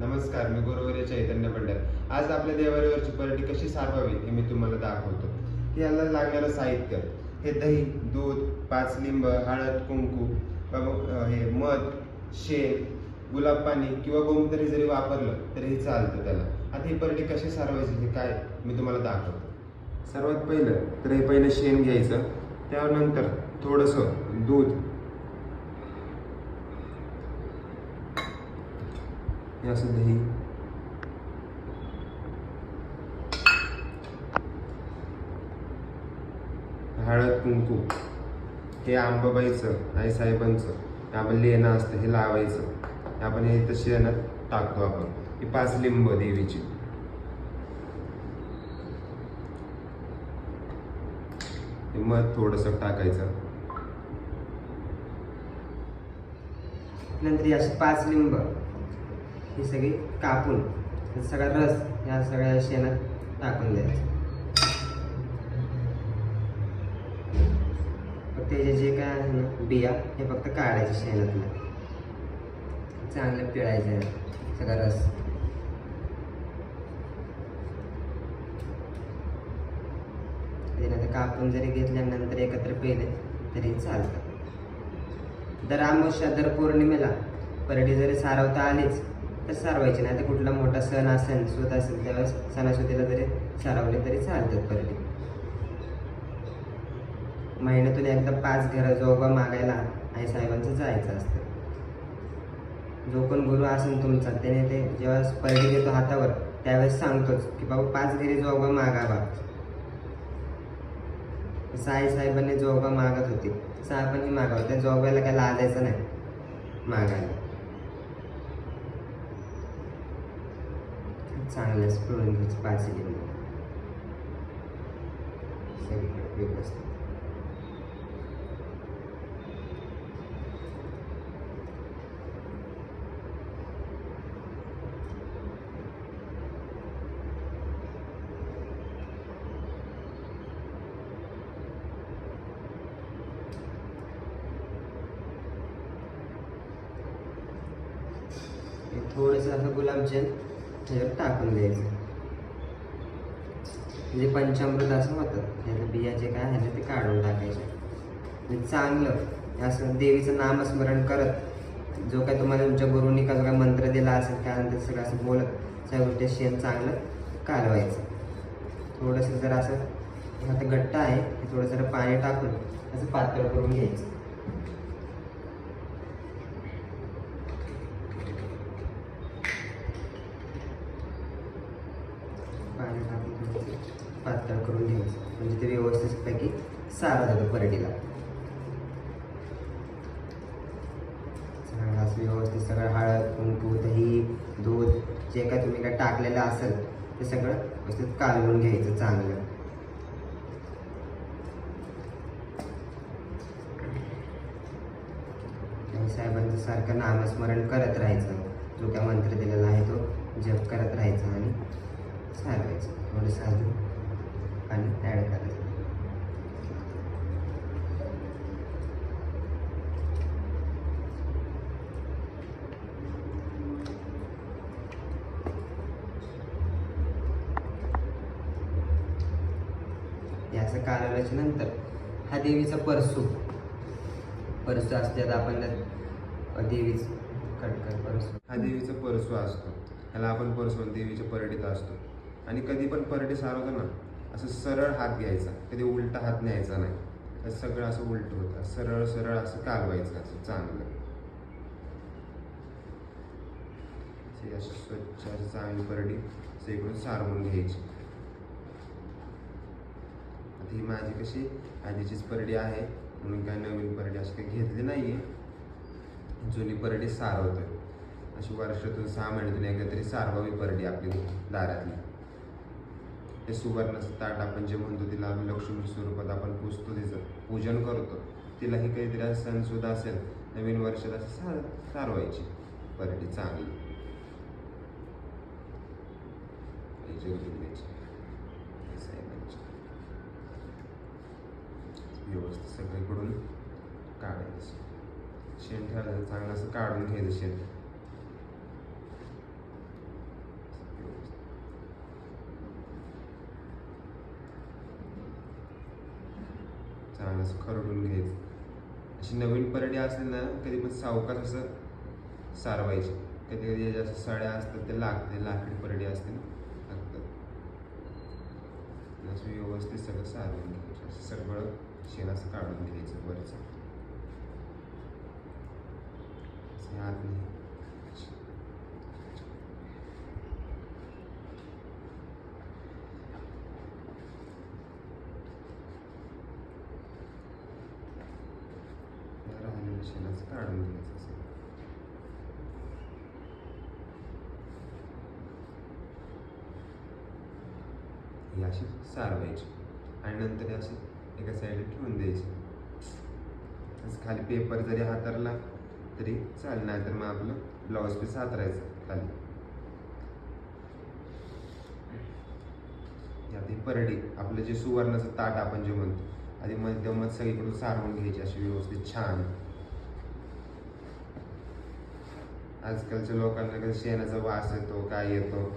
नमस्कार मी गुरुवरी चैतन्य पंडित आज आपल्या देवारीवरची परडी कशी सारवावी हे मी तुम्हाला दाखवतो. याला लागणारं साहित्य. हे दही दूध पाच लिंब हळद कुंकू हे मध शेण गुलाब पाणी किंवा गोमतरी जरी वापरलं तरीही चालतं त्याला. आता ही परडी कशी सारवायची हे काय मी तुम्हाला दाखवतो. सर्वात पहिलं तर हे पहिलं शेण घ्यायचं. त्यानंतर थोडंसं दूध हे असं दही हळद कुंकू हे आंबाबाईचं आई साहेबांचं आपण लेणं असतं हे लावायचं. आपण हे तशी शेणात टाकतो आपण. ही पाच लिंब देवीची. मध थोडंसं टाकायचं. नंतर असे पाच लिंब. ही सगळी कापून सगळा रस या सगळ्या शेणात टाकून द्यायचा. त्याचे जे काय आहे ना बिया हे फक्त काढायचे शेणातलं. चांगलं पिळायचं सगळा रस. कापून जरी घेतल्यानंतर एकत्र पेले तरी चालतं. दर अमावस्या दर पौर्णिमेला परडी जरी सारवता आलीच तर सारवायची नाही. तर कुठला मोठा सण असेल स्वत असेल त्यावेळेस सणासुदीला जरी सारवले तरी चालतात परडी महिन्यातून एकदा पाच घरं जोगा मागायला आई साहेबांचं जायचं असतं. जो कोण गुरु असेल तुमचा त्याने ते जेव्हा परडी देतो हातावर त्यावेळेस सांगतोच की बाबा पाच घरी जोगा मागावा. साई साहेबांनी जोगा मागत होती. साहेबांनी मागावं. त्या जोगायला काय लाजायचं नाही मागायला. चांगल्या पिळून घ्यायचं पाच सगळीकडे व्यवस्थित थोडंसं असं गुलाबजल त्याच्यावर टाकून द्यायचं. म्हणजे पंचामृत असं होतं. त्याला बिया जे काय आहे ते काढून टाकायचे. म्हणजे चांगलं असं देवीचं नामस्मरण करत जो काय तुम्हाला तुमच्या गुरुनी का जो काय मंत्र दिला असेल त्यानंतर सगळं असं बोलत सगळ्या गोष्टी शेण चांगलं कालवायचं. थोडंसं जर असं हे आता गट्ट आहे हे थोडं जरा पाणी टाकून असं पातळ करून घ्यायचं पाणी टाकून थोडंसं पातळ करून घ्यायचं. म्हणजे ते व्यवस्थितपैकी सारा जातो परडीला चांगलं असं व्यवस्थित सगळं हळद कुंकू दही दूध जे काय तुम्ही काय टाकलेलं असेल ते सगळं व्यवस्थित कालवून घ्यायचं चांगलं. साहेबांचं सारखं नामस्मरण करत राहायचं. जो काय मंत्र दिलेला आहे तो जप करत राहायचा आणि सारवायचं. थोडं साधू. आणि ॲड करायचं. याचं असं कालवल्याच्या नंतर हा देवीचा परसू. परसू असते आता आपण देवीच कटकर परसू. हा देवीचा परसू असतो. ह्याला आपण परसू देवीच्या परडीत असतो. आणि कधी पण परडी सारवतो ना असं सरळ हात घ्यायचा. कधी उलटा हात न्यायचा नाही. तर सगळं असं उलट होतं. सरळ सरळ असं कालवायचं असं चांगलं. अशी स्वच्छ अशी चांगली परडी असं इकडून सारवून घ्यायची. आता ही माझी कशी आधीचीच परडी आहे. म्हणून काय नवीन परडी अशी काही घेतली आहे जुनी परडी सारवतोय. अशी वर्षातून सहा महिन्यातून एकदा तरी सारवावी परडी आपली दारातली. ते सुवर्णाचं. ताट आपण जे म्हणतो तिला आम्ही लक्ष्मी स्वरूपात आपण पुजतो तिचं. पूजन करतो. तिलाही काहीतरी असं सणसुद्धा असेल नवीन वर्षात असं सार सारवायची. परडी चांगली. व्यवस्थित सगळीकडून काढायचं. शेण ठरलं चांगलं असं काढून घ्यायचं शेण छान असं खरडून घ्यायचं. अशी नवीन परडी असली ना कधी पण सावकाश असं सारवायची. कधी कधी ज्या साड्या असतात त्या लागते लाकडी परडी असते ना लागतात. असं व्यवस्थित सगळं सारवून घ्यायचं. असं सगळं शेण असं काढून घ्यायचं वरचं. असं आत नाही राहिलेलं शेणाचं काढून घ्यायचं असं ही अशी सारवायची. आणि नंतर अशी एका साईडला ठेवून द्यायची. असं खाली पेपर जरी हातरला तरी चालेल नाही तर मग आपलं ब्लाऊज पीस हातरायचं खाली. यात परडी आपलं जे सुवर्णाचं ताट आपण जे म्हणतो आधी मध सगळीकडून सारवून घ्यायची अशी व्यवस्थित छान. आजकालच्या लोकांना कसं शेणाचा वास येतो काय येतो?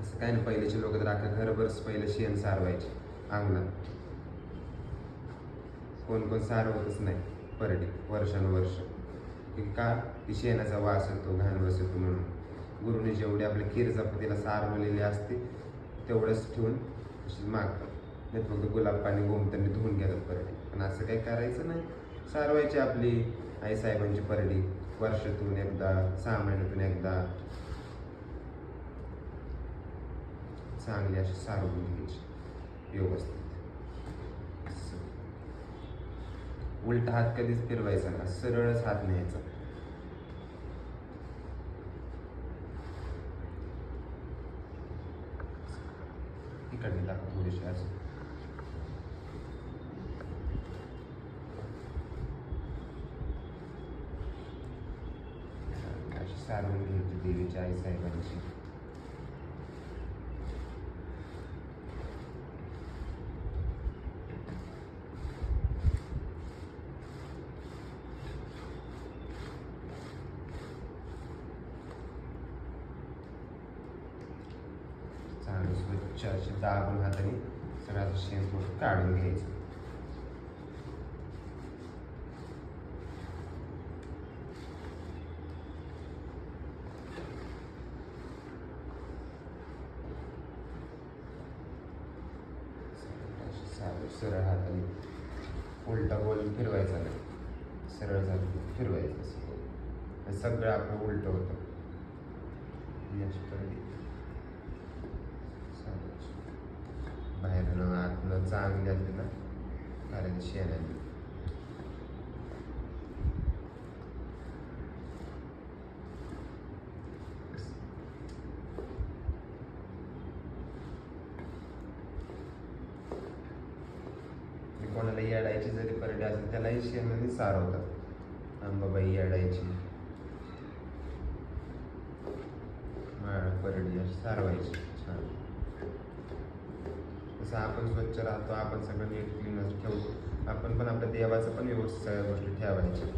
असं काय नाही. पहिलेचे लोक तर अख्खा घरभरच पहिलं शेण सारवायचे अंगणात. कोण कोण सारवतच नाही. परडी वर्षानुवर्ष. की का ती शेणाचा वास येतो घाण वास येतो म्हणून. गुरुने जेवढे आपल्या खीर जपतीला सारवलेली असते तेवढंच ठेवून अशी मागतात. नाही फक्त गुलाब पाणी गोमतांनी धुवून घेतात परडी. पण असं काही करायचं नाही. सारवायची आपली आई साहेबांची परडी. वर्षातून एकदा सहा महिन्यातून एकदा. चांगली अशी सारवून घ्यायची. व्यवस्थित. उलटा हात कधीच फिरवायचा ना सरळच हात न्यायचा. इकडे दाखव थोडीशी अजून अशी सारवून घ्यायची देवीच्या आई साहेबांची चांगलं स्वच्छ असे दाबून हाताने सगळं शेण थोडं काढून घ्यायचं अशी सावं सरळ हाताने उलटा गोल फिरवायचा नाही. सरळ झालं फिरवायचं असं सगळं आपलं उलट होतं. बाहेरनं आतनं चांगली ना कारण शेणाने आणि कोणाला येडायची जरी परडी असेल त्यालाही शेणाने सारवतात. अंबाबाई येडायची माळ परडी अशी सारवायची. छान. जसं आपण स्वच्छ राहतो आपण सगळं नीट क्लीन ठेवतो. आपण पण आपल्या देवाचं पण व्यवस्थित सगळ्या गोष्टी ठेवायच्या.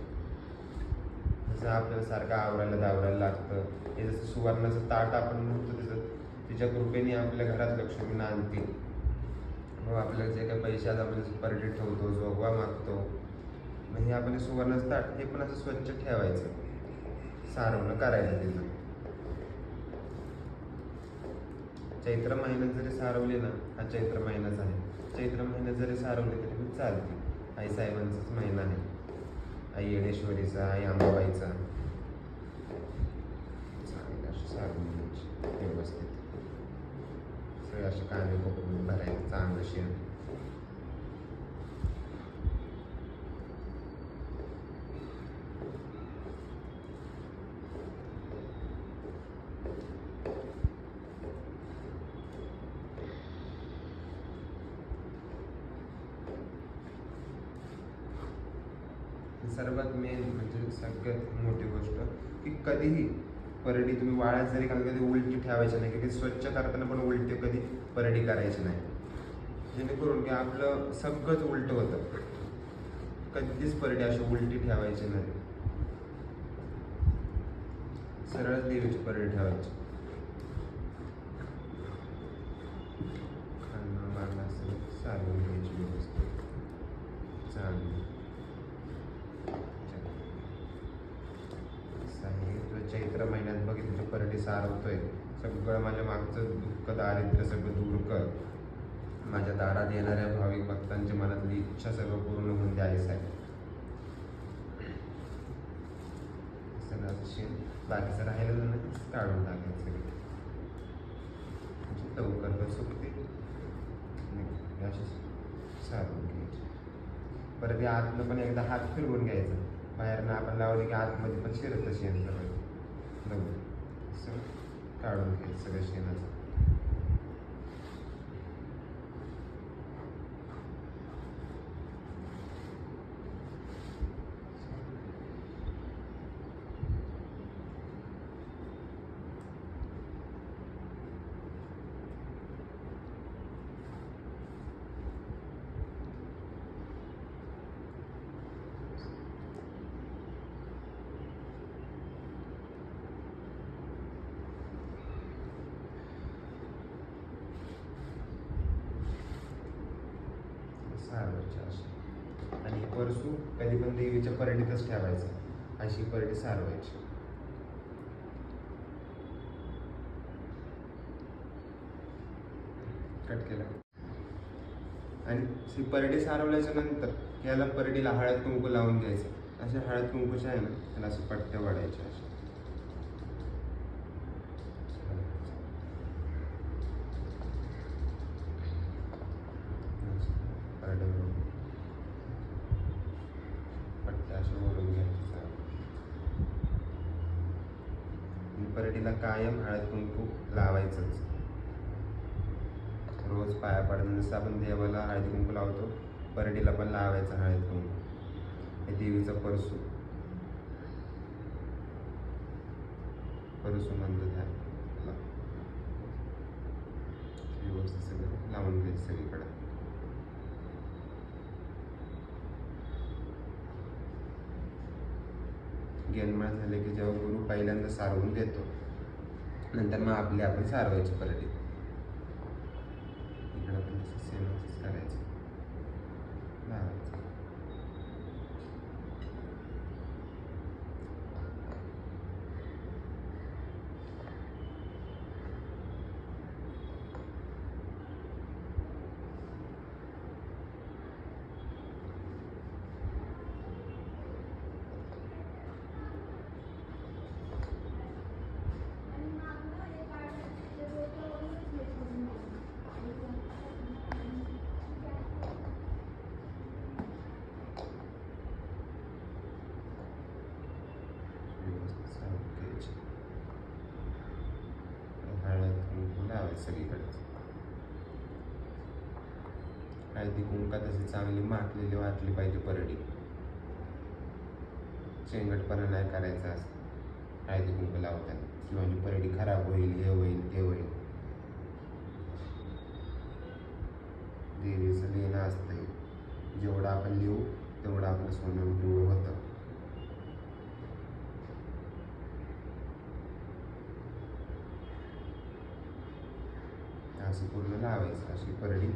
जसं आपल्याला सारखं आवरायला दावरायला लागतं. हे जसं सुवर्णाचं ताट आपण म्हणतो त्याचं तिच्या कृपेने आपल्या घरात लक्ष्मी आणतील. मग आपल्याला जे काही पैसे आज आपण परडी ठेवतो जोगवा मागतो. मग हे आपण हे ताट हे पण असं स्वच्छ ठेवायचं. सारवणं करायचं तिथं चैत्र महिन्यात जरी सारवले ना हा चैत्र महिनाच आहे. चैत्र महिन्यात जरी सारवले तरी पण चालते. आई साहेबांचाच महिना आहे. आई येणेश्वरीचा आई अंबाबाईचा. सारवून घ्यायची व्यवस्थित. सगळे असे कामे कोकरून भरायचं चांगलं शेण सर्वात मेन म्हणजे सगळ्यात मोठी गोष्ट की कधीही परडी तुम्ही वाळ्यात जरी घाल कधी उलटी ठेवायची नाही कधी स्वच्छ करताना पण उलटी कधी परडी करायची नाही. जेणेकरून की आपलं सगळंच उलट होतं. कधीच परडी अशी उलटी ठेवायची नाही. सरळ देवीची परडी ठेवायची खालनं मागणं असं सारवून घ्यायची व्यवस्थित चालेल असं आहे. तुझं चैत्र महिन्यात बघितलं तर परडी सारवतोय सगळं माझ्या मागचं दुःख दारिद्र्य सगळं दूर कर. माझ्या दारात येणाऱ्या भाविक भक्तांची मनातली इच्छा सर्व पूर्ण होऊन द्यायचं आहे सगळं शेण बाकीचं राहिलं ना काढून टाकायचं म्हणजे लवकर पण सुकते अशी सारून घ्यायची. परत या आतनं पण एकदा हात फिरवून घ्यायचा. बाहेरनं आपण लावले की आतमध्ये पण शिरत शेण सगळं लवकर असं काढून घ्यायचं सगळं शेण सारवायची अशी. आणि परसू कधी पण देवीच्या परडीतच ठेवायचं. अशी परडी सारवायची. कट केला. आणि ही परडी सारवल्याच्या नंतर याला परडीला हळद कुंकू लावून द्यायचं अशा हळद कुंकूच्या आहे ना त्याला असं पट्ट्या वाढायच्या अशा परड्यावर पट्ट्या अशा ओढून घ्यायच्या आणि परडीला कायम हळद कुंकू लावायचंच रोज पाया पडणं जसं आपण देवाला हळदी कुंकू लावतो परडीला पण लावायचं हळद कुंकू. हे देवीचं परसू. परसू म्हणतो त्या व्यवस्थित सगळं लावून घ्यायचं सगळीकडे. गेनमाळ झाले की जेव्हा गुरु पहिल्यांदा सारवून देतो नंतर मग आपली आपण सारवायची परडी इकडं पण तसं सेम असंच करायचं लावायचं व्यवस्थित सारवून घ्यायची हळद कुंकू लावायचं सगळीकडेच. हळदी कुंका अशी चांगली माटलेली वाटली पाहिजे परडी. शेंगटपणा नाही करायचा हळदी कुंकू लावताना किंवा म्हणजे परडी खराब होईल हे होईल ते होईल. देवीचं लिहिणं असतंय जेवढं आपण लिहू तेवढं आपलं सोनं पिवळं होतं. अशी पूर्ण लावायची अशी परडी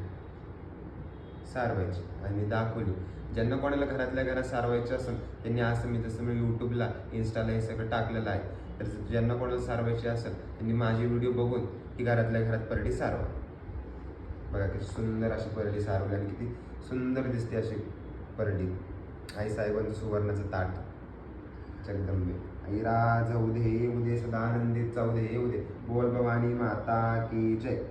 सारवायची. आणि दाखवली. ज्यांना कोणाला घरातल्या घरात सारवायचं असेल त्यांनी असं मी जसं मी यूट्यूबला इन्स्टाला हे सगळं टाकलेलं आहे. तर ज्यांना कोणाला सारवायची असेल त्यांनी माझी व्हिडिओ बघून की घरातल्या घरात परडी सारवा. बघा किती सुंदर अशी परडी सारवली आणि किती सुंदर दिसते अशी परडी आई साहेबांचं सुवर्णाचं ताट. जगदंबे. आई राज उदे उदे सदानंदित चौदे उदे बोल भवानी माता की जय.